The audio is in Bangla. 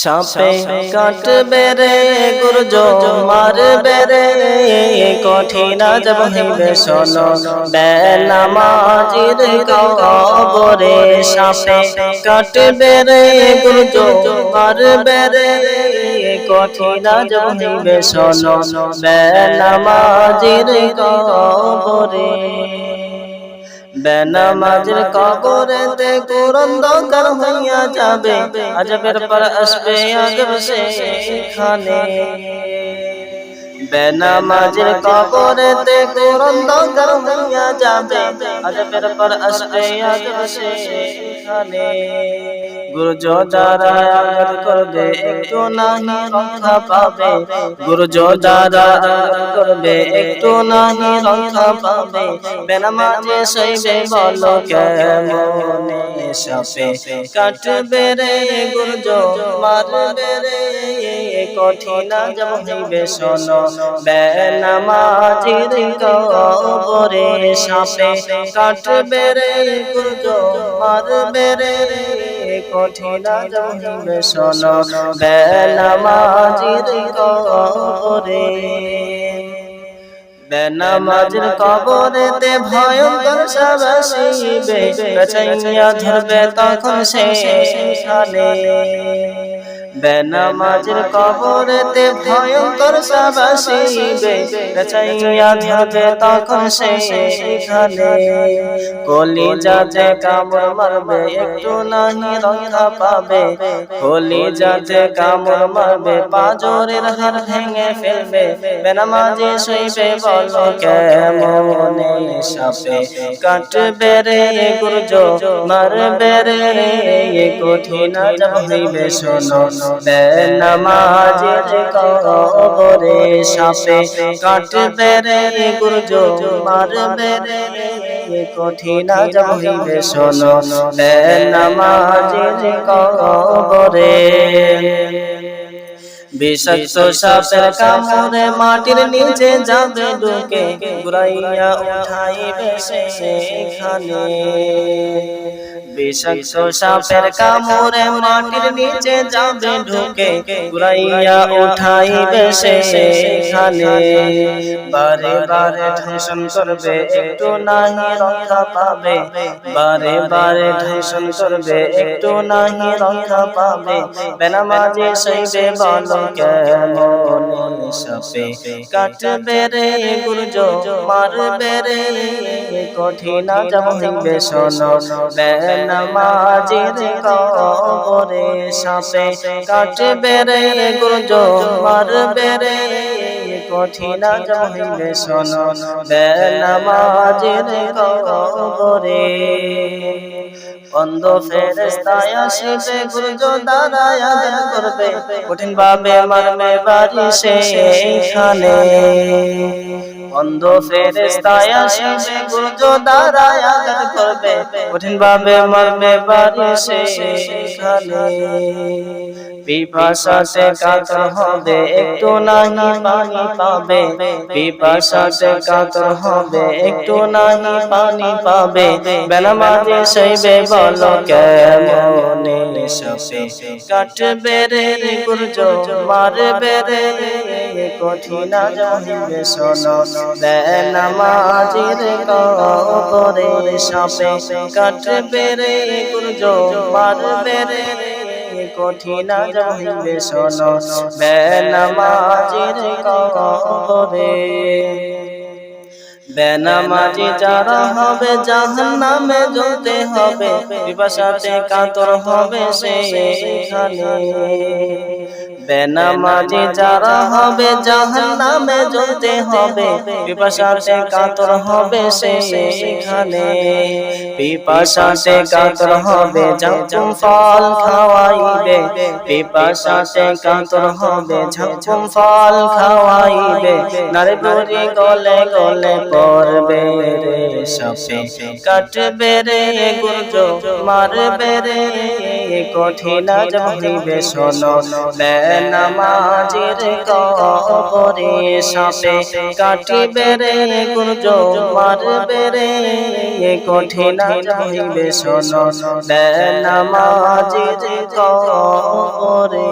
সাপে কাটবে রে গুরজ মারবে রে কঠিন যাব শোন বেনামাজির কবরে সাপে কাটবে রে গুরজ মারবে রে কঠিন যাব শোন বেনামাজির কবরে। বেনামাজের কবরেতে কুরন্দকার হইয়া যাবে। আজবের পর আসবে আজব সেখানে। বেনামাজের কবরেতে হইয়া যাবে। আজবের পর আসবে আজব সেখানে। গুরুজ দ্বারা আঘাত করবে একটু নাহি রক্ষা পাবে। গুরুজ দ্বারা আঘাত করবে একটু নাহি রক্ষা পাবে। বেনামাজে সইবে বলো কেমনে সাপে কাটবে রে গুরুজ মারবে রে কঠিন হইবে শোনো। বেনামাজির কবরে সাপে কাটবে রে গুরুজ মারবে রে কঠিন শোনো বেনামাজির কবরে। বেনামাজির কবরেতে ভয়ঙ্কর সাবাসিবে বেচাইয়া ধরবে তখন সেখানে। বেনামাজের কবরেতে ভয়ঙ্কর ধরবে তখন কলি যাতে কামড় মারবে, একটু নাহি রক্ষা পাবে। কলি যাতে কামড় মারবে, পাজরের হার ভেঙে ফেলবে। বেনামাজে সইবে বলো কেমনে সাপে কাটবে রে গুরজ? মারবে রে কঠিন হইবে, শোনো। বেনামাজের সাপে কাটবে রে গুরজ মারবে রে কঠিন হইবে, শোনো বেনামাজের কবরে। বিষাক্ত সাপের কামড়ে মাটির নিচে যাবে ঢুকে ঘুরাইয়া উঠাইবে সেখানে। বিষাক্ত সাপের কামড়ে মাটির নিচে যাবে ঢুকে। ঘুরাইয়া উঠাইবে সেখানে বারে বারে ঠেসন করবে একটু নাহি রক্ষা পাবে। বারে বারে ঠেসন করবে একটু নাহি রক্ষা পাবে। বেনামাজে সইবে বলো কেমন সাপে। কাটবে রে গুরুজ মারবে রে কঠিন যাব হইবে শোনো। বেনামাজির কবরে সাপে কাটবে রে গুরুজ মারবে রে কঠিন হইবে শোনো বেনামাজির কবরে। অন্ধ ফেরেস্তায় আসিবে গুরুজ দাঁড়ায় করবে, কঠিন ভাবে মারবে বাড়ি অন্ধ ফেরেস্তায় আসিবে গুরুজ দাঁড়ায় করবে। কঠিন ভাবে মারবে বাড়ি সেইখানে পিপাসাতে কাতর হবে, একটু নাহি পানি পাবে। পিপাসাতে কাতর হবে, একটু নাহি পানি পাবে। বেনামাজে সইবে বলো কেমনে সাপে কাটবে রে গুরজ, মারবে রে কঠিন জহিবে শোনো। বেনামাজির কবরে সাপে কাটবে রে গুরজ মারবে রে। কঠিন জহিবে শোনো, বেনামাজির কবরে। বেনামাজি যারা হবে নামে জ্বলতে হবে বিপাশাতে কাতর হবে সেইখানে বেনামাজি যারা হবে জাহান নামে জ্বলতে হবে, পিপাসাতে কাতর হবে সেইখানে পিপাসাতে কাতর হবে ঝাঁকুম ফল খাওয়াইবে। পিপাসাতে কাতর হবে ঝাঁকুম ফল খাওয়াইবে। নারে বুড়ি গলে গলে পড়বে রে সাপে। কাটবে রে গুরজ মারবে রে। কঠিন হইবে শোনো। বেনামাজির কবরে সাপে কাটিবে রে গুরজ মারবে রে। কঠিন শোনো। বেনামাজির কবরে